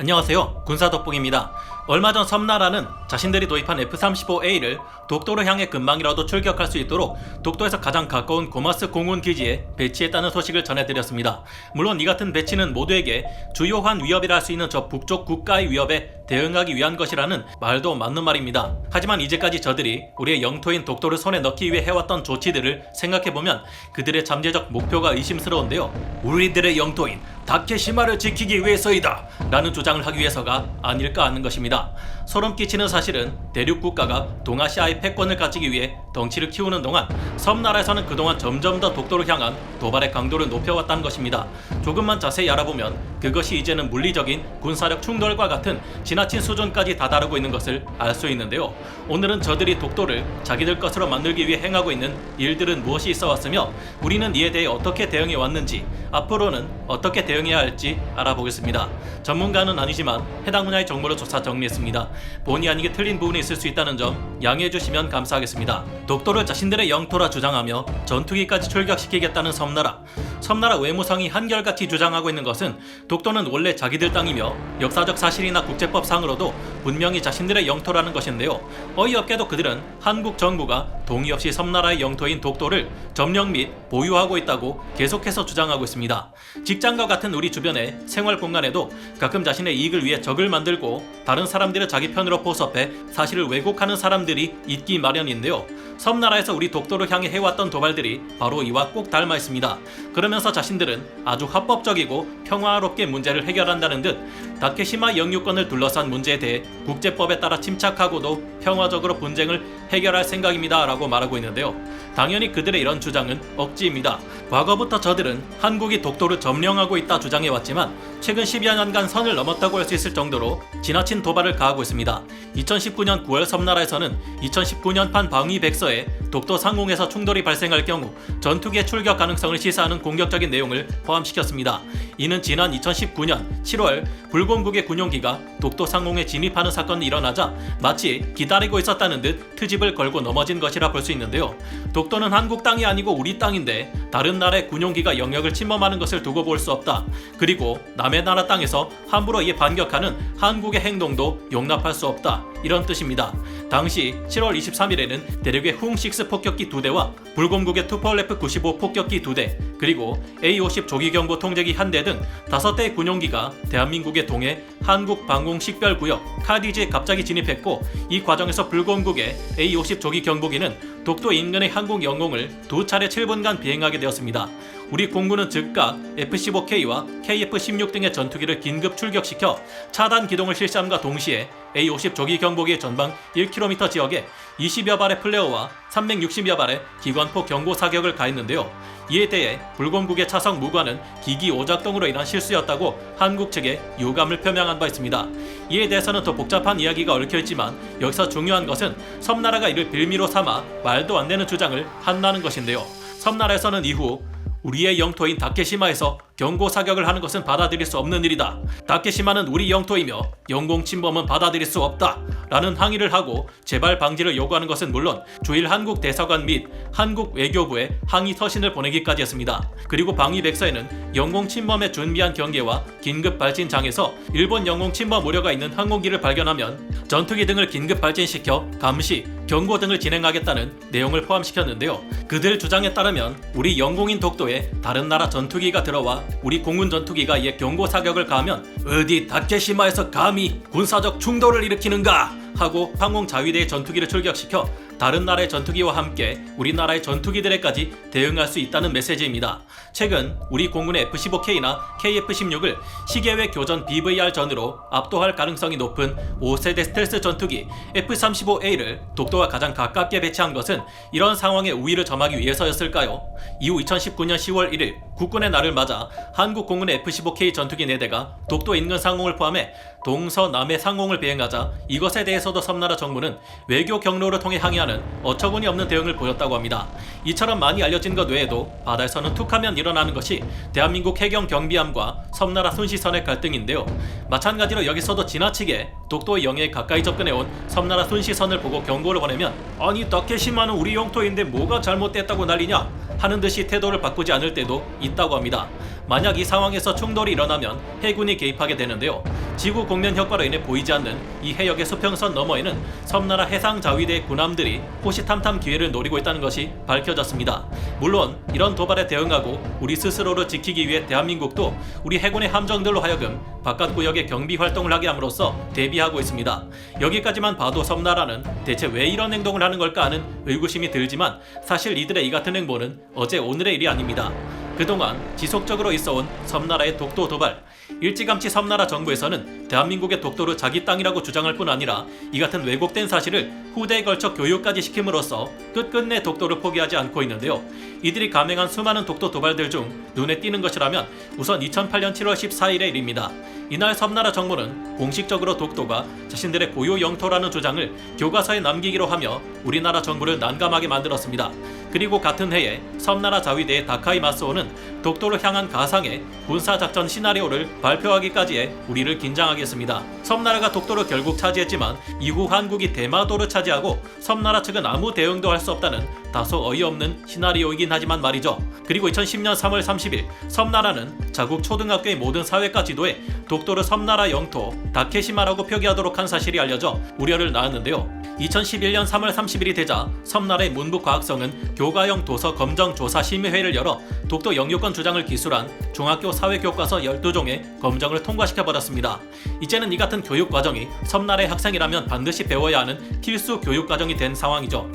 안녕하세요. 군사덕봉입니다. 얼마 전 섬나라는 자신들이 도입한 F-35A를 독도를 향해 금방이라도 출격할 수 있도록 독도에서 가장 가까운 고마스 공군 기지에 배치했다는 소식을 전해드렸습니다. 물론 이 같은 배치는 모두에게 주요한 위협이라 할 수 있는 저 북쪽 국가의 위협에 대응하기 위한 것이라는 말도 맞는 말입니다. 하지만 이제까지 저들이 우리의 영토인 독도를 손에 넣기 위해 해왔던 조치들을 생각해보면 그들의 잠재적 목표가 의심스러운데요. 우리들의 영토인 다케시마를 지키기 위해서이다 라는 주장을 하기 위해서가 아닐까 하는 것입니다. 소름 끼치는 사실은 대륙 국가가 동아시아의 패권을 가지기 위해 덩치를 키우는 동안 섬나라에서는 그동안 점점 더 독도를 향한 도발의 강도를 높여왔다는 것입니다. 조금만 자세히 알아보면 그것이 이제는 물리적인 군사력 충돌과 같은 지나친 수준까지 다다르고 있는 것을 알 수 있는데요. 오늘은 저들이 독도를 자기들 것으로 만들기 위해 행하고 있는 일들은 무엇이 있어 왔으며 우리는 이에 대해 어떻게 대응해 왔는지 앞으로는 어떻게 대응 해야 할지 알아보겠습니다. 전문가는 아니지만 해당 분야의 정보를 조사 정리했습니다. 본의 아니게 틀린 부분이 있을 수 있다는 점 양해해 주시면 감사하겠습니다. 독도를 자신들의 영토라 주장하며 전투기까지 출격시키겠다는 섬나라. 섬나라 외무성이 한결같이 주장하고 있는 것은 독도는 원래 자기들 땅이며 역사적 사실이나 국제법상으로도 분명히 자신들의 영토라는 것인데요. 어이없게도 그들은 한국 정부가 동의 없이 섬나라의 영토인 독도를 점령 및 보유하고 있다고 계속해서 주장하고 있습니다. 직장과 같은 우리 주변의 생활 공간에도 가끔 자신의 이익을 위해 적을 만들고 다른 사람들을 자기 편으로 포섭해 사실을 왜곡하는 사람들이 있기 마련인데요. 섬나라에서 우리 독도를 향해 해왔던 도발들이 바로 이와 꼭 닮아 있습니다. 그러면서 자신들은 아주 합법적이고 평화롭게 문제를 해결한다는 듯 다케시마 영유권을 둘러싼 문제에 대해 국제법에 따라 침착하고도 평화적으로 분쟁을 해결할 생각입니다. 라고 말하고 있는데요. 당연히 그들의 이런 주장은 억지입니다. 과거부터 저들은 한국이 독도를 점령하고 있다 주장해왔지만 최근 10여 년간 선을 넘었다고 할 수 있을 정도로 지나친 도발을 가하고 있습니다. 2019년 9월 섬나라에서는 2019년 판 방위 백서에 독도 상공에서 충돌이 발생할 경우 전투기의 출격 가능성을 시사하는 공격적인 내용을 포함시켰습니다. 이는 지난 2019년 7월 불공국의 군용기가 독도 상공에 진입하는 사건이 일어나자 마치 기다리고 있었다는 듯 트집을 걸고 넘어진 것이라 볼 수 있는데요. 독도는 한국 땅이 아니고 우리 땅인데 다른 나라의 군용기가 영역을 침범하는 것을 두고 볼 수 없다. 그리고 남의 나라 땅에서 함부로 이에 반격하는 한국의 행동도 용납할 수 없다. 이런 뜻입니다. 당시 7월 23일에는 대륙의 홍6 폭격기 2대와 불공국의 투펄레프 95 폭격기 2대 그리고 A50 조기경보 통제기 1대 등 5대의 군용기가 대한민국의 동해 한국 방공 식별구역 카디지에 갑자기 진입했고 이 과정에서 불공국의 A50 조기 경보기는 독도 인근의 항공 영공을 두 차례 7분간 비행하게 되었습니다. 우리 공군은 즉각 F-15K와 KF-16 등의 전투기를 긴급 출격시켜 차단 기동을 실시함과 동시에 A-50 조기 경보기의 전방 1km 지역에 20여 발의 플레어와 360여 발의 기관포 경고 사격을 가했는데요. 이에 대해 불공국의 차성 무관은 기기 오작동으로 인한 실수였다고 한국 측에 유감을 표명한 바 있습니다. 이에 대해서는 더 복잡한 이야기가 얽혀 있지만 여기서 중요한 것은 섬나라가 이를 빌미로 삼아 말도 안 되는 주장을 한다는 것인데요. 섬나라에서는 이후 우리의 영토인 다케시마에서 경고 사격을 하는 것은 받아들일 수 없는 일이다. 다케시마는 우리 영토이며 영공 침범은 받아들일 수 없다. 라는 항의를 하고 재발 방지를 요구하는 것은 물론 주일 한국 대사관 및 한국 외교부에 항의 서신을 보내기까지 했습니다. 그리고 방위 백서에는 영공 침범에 준비한 경계와 긴급 발진장에서 일본 영공 침범 우려가 있는 항공기를 발견하면 전투기 등을 긴급 발진시켜 감시, 경고 등을 진행하겠다는 내용을 포함시켰는데요. 그들 주장에 따르면 우리 영공인 독도에 다른 나라 전투기가 들어와 우리 공군 전투기가 이에 경고 사격을 가하면 어디 다케시마에서 감히 군사적 충돌을 일으키는가 하고 항공 자위대의 전투기를 출격시켜 다른 나라의 전투기와 함께 우리나라의 전투기들에까지 대응할 수 있다는 메시지입니다. 최근 우리 공군의 F-15K나 KF-16을 시계외 교전 BVR 전으로 압도할 가능성이 높은 5세대 스텔스 전투기 F-35A를 독도와 가장 가깝게 배치한 것은 이런 상황에 우위를 점하기 위해서였을까요? 이후 2019년 10월 1일 국군의 날을 맞아 한국 공군의 F-15K 전투기 4대가 독도 인근 상공을 포함해 동서남의 상공을 비행하자 이것에 대해서도 섬나라 정부는 외교 경로를 통해 항의하 는 어처구니 없는 대응을 보였다고 합니다. 이처럼 많이 알려진 것 외에도 바다에서는 툭하면 일어나는 것이 대한민국 해경 경비함과 섬나라 순시선의 갈등인데요. 마찬가지로 여기서도 지나치게 독도의 영해에 가까이 접근해온 섬나라 순시선을 보고 경고를 보내면 아니 다케시마는 우리 영토인데 뭐가 잘못됐다고 난리냐 하는 듯이 태도를 바꾸지 않을 때도 있다고 합니다. 만약 이 상황에서 충돌이 일어나면 해군이 개입하게 되는데요. 지구 공면 효과로 인해 보이지 않는 이 해역의 수평선 너머에는 섬나라 해상 자위대 군함들이 호시탐탐 기회를 노리고 있다는 것이 밝혀졌습니다. 물론 이런 도발에 대응하고 우리 스스로를 지키기 위해 대한민국도 우리 해군의 함정들로 하여금 바깥 구역의 경비 활동을 하게 함으로써 대비하고 있습니다. 여기까지만 봐도 섬나라는 대체 왜 이런 행동을 하는 걸까 하는 의구심이 들지만 사실 이들의 이 같은 행보는 어제 오늘의 일이 아닙니다. 그동안 지속적으로 있어온 섬나라의 독도 도발, 일찌감치 섬나라 정부에서는 대한민국의 독도를 자기 땅이라고 주장할 뿐 아니라 이 같은 왜곡된 사실을 후대에 걸쳐 교육까지 시킴으로써 끝끝내 독도를 포기하지 않고 있는데요. 이들이 감행한 수많은 독도 도발들 중 눈에 띄는 것이라면 우선 2008년 7월 14일의 일입니다. 이날 섬나라 정부는 공식적으로 독도가 자신들의 고유 영토라는 주장을 교과서에 남기기로 하며 우리나라 정부를 난감하게 만들었습니다. 그리고 같은 해에 섬나라 자위대 다카이 마스오는 독도를 향한 가상의 군사작전 시나리오를 발표하기까지 해 우리를 긴장하게 했습니다. 섬나라가 독도를 결국 차지했지만 이후 한국이 대마도를 차지하고 섬나라 측은 아무 대응도 할 수 없다는 다소 어이없는 시나리오이긴 하지만 말이죠. 그리고 2010년 3월 30일 섬나라는 자국 초등학교의 모든 사회과 지도에 독도를 섬나라 영토 다케시마라고 표기하도록 한 사실이 알려져 우려를 낳았는데요. 2011년 3월 30일이 되자 섬나라의 문부과학성은 교과형 도서 검정 조사 심의회를 열어 독도 영유권 주장을 기술한 중학교 사회교과서 12종의 검정을 통과시켜 버렸습니다. 이제는 이 같은 교육 과정이 섬나라의 학생이라면 반드시 배워야 하는 필수 교육 과정이 된 상황이죠.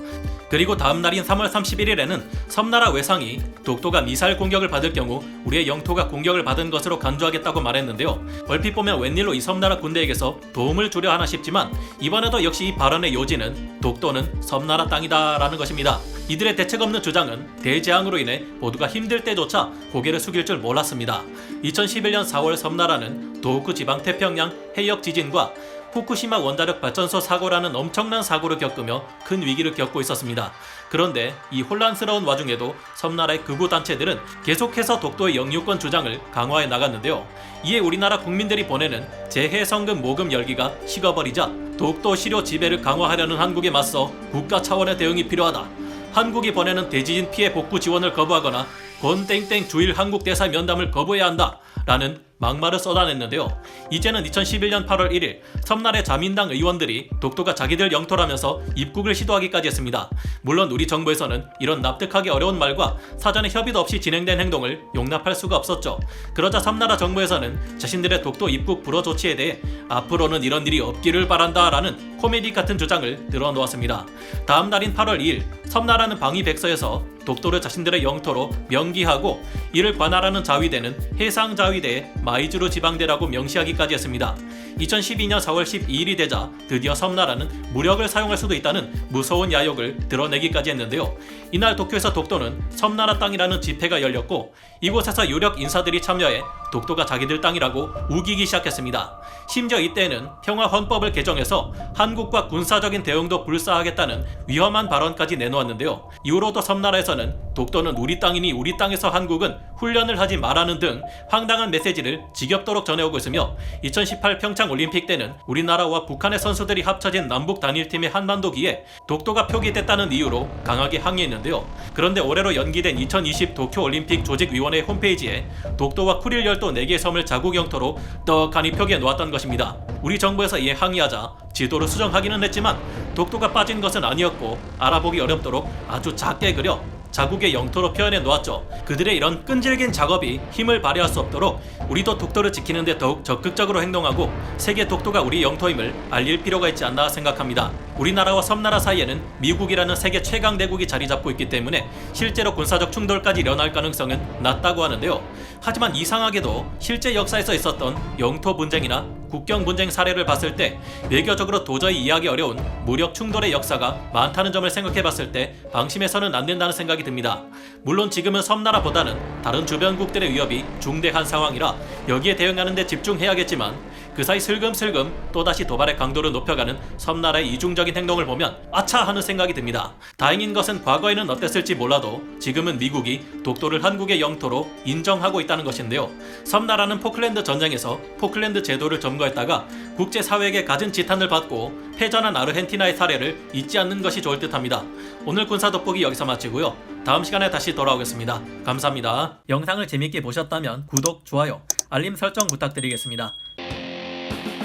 그리고 다음 날인 3월 31일에는 섬나라 외상이 독도가 미사일 공격을 받을 경우 우리의 영토가 공격을 받은 것으로 간주하겠다고 말했는데요. 얼핏 보면 웬일로 이 섬나라 군대에게서 도움을 주려 하나 싶지만 이번에도 역시 이 발언의 요지는 독도는 섬나라 땅이다라는 것입니다. 이들의 대책 없는 주장은 대재앙으로 인해 모두가 힘들 때조차 고개를 숙일 줄 몰랐습니다. 2011년 4월 섬나라는 도호쿠 지방 태평양 해역 지진과 후쿠시마 원자력 발전소 사고라는 엄청난 사고를 겪으며 큰 위기를 겪고 있었습니다. 그런데 이 혼란스러운 와중에도 섬나라의 극우 단체들은 계속해서 독도의 영유권 주장을 강화해 나갔는데요. 이에 우리나라 국민들이 보내는 재해성금 모금 열기가 식어버리자 독도 시료 지배를 강화하려는 한국에 맞서 국가 차원의 대응이 필요하다. 한국이 보내는 대지진 피해 복구 지원을 거부하거나 권땡땡 주일 한국 대사 면담을 거부해야 한다. 라는 막말을 쏟아냈는데요. 이제는 2011년 8월 1일 섬나라의 자민당 의원들이 독도가 자기들 영토라면서 입국을 시도하기까지 했습니다. 물론 우리 정부에서는 이런 납득하기 어려운 말과 사전에 협의도 없이 진행된 행동을 용납할 수가 없었죠. 그러자 섬나라 정부에서는 자신들의 독도 입국 불허 조치에 대해 앞으로는 이런 일이 없기를 바란다라는 코미디 같은 주장을 들어놓았습니다. 다음 날인 8월 2일 섬나라는 방위 백서에서 독도를 자신들의 영토로 명기하고 이를 관할하는 자위대는 해상자위대의 마이즈루 지방대라고 명시하기까지 했습니다. 2012년 4월 12일이 되자 드디어 섬나라는 무력을 사용할 수도 있다는 무서운 야욕을 드러내기까지 했는데요. 이날 도쿄에서 독도는 섬나라 땅이라는 집회가 열렸고 이곳에서 유력 인사들이 참여해 독도가 자기들 땅이라고 우기기 시작했습니다. 심지어 이때는 평화 헌법을 개정해서 한국과 군사적인 대응도 불사하겠다는 위험한 발언까지 내놓았는데요. 이후로도 섬나라에서는 독도는 우리 땅이니 우리 땅에서 한국은 훈련을 하지 말라는 등 황당한 메시지를 지겹도록 전해오고 있으며 2018 평창 올림픽 때는 우리나라와 북한의 선수들이 합쳐진 남북 단일팀의 한반도기에 독도가 표기됐다는 이유로 강하게 항의했는데요. 그런데 올해로 연기된 2020 도쿄 올림픽 조직위원회 홈페이지에 독도와 쿠릴 열도 4개 섬을 자국 영토로 떡하니 표기해 놓았던 것입니다. 우리 정부에서 이에 항의하자 지도를 수정하기는 했지만 독도가 빠진 것은 아니었고 알아보기 어렵도록 아주 작게 그려 자국의 영토로 표현해 놓았죠. 그들의 이런 끈질긴 작업이 힘을 발휘할 수 없도록 우리도 독도를 지키는데 더욱 적극적으로 행동하고 세계 독도가 우리 영토임을 알릴 필요가 있지 않나 생각합니다. 우리나라와 섬나라 사이에는 미국이라는 세계 최강 대국이 자리 잡고 있기 때문에 실제로 군사적 충돌까지 일어날 가능성은 낮다고 하는데요. 하지만 이상하게도 실제 역사에서 있었던 영토 분쟁이나 국경 분쟁 사례를 봤을 때 외교적으로 도저히 이해하기 어려운 무력 충돌의 역사가 많다는 점을 생각해 봤을 때 방심해서는 안 된다는 생각이 듭니다. 물론 지금은 섬나라보다는 다른 주변국들의 위협이 중대한 상황이라 여기에 대응하는 데 집중해야겠지만 그 사이 슬금슬금 또다시 도발의 강도를 높여가는 섬나라의 이중적인 행동을 보면 아차 하는 생각이 듭니다. 다행인 것은 과거에는 어땠을지 몰라도 지금은 미국이 독도를 한국의 영토로 인정하고 있다는 것인데요. 섬나라는 포클랜드 전쟁에서 포클랜드 제도를 점거했다가 국제사회에게 갖은 지탄을 받고 패전한 아르헨티나의 사례를 잊지 않는 것이 좋을 듯합니다. 오늘 군사 돋보기 여기서 마치고요. 다음 시간에 다시 돌아오겠습니다. 감사합니다. 영상을 재밌게 보셨다면 구독, 좋아요, 알림 설정 부탁드리겠습니다. thank you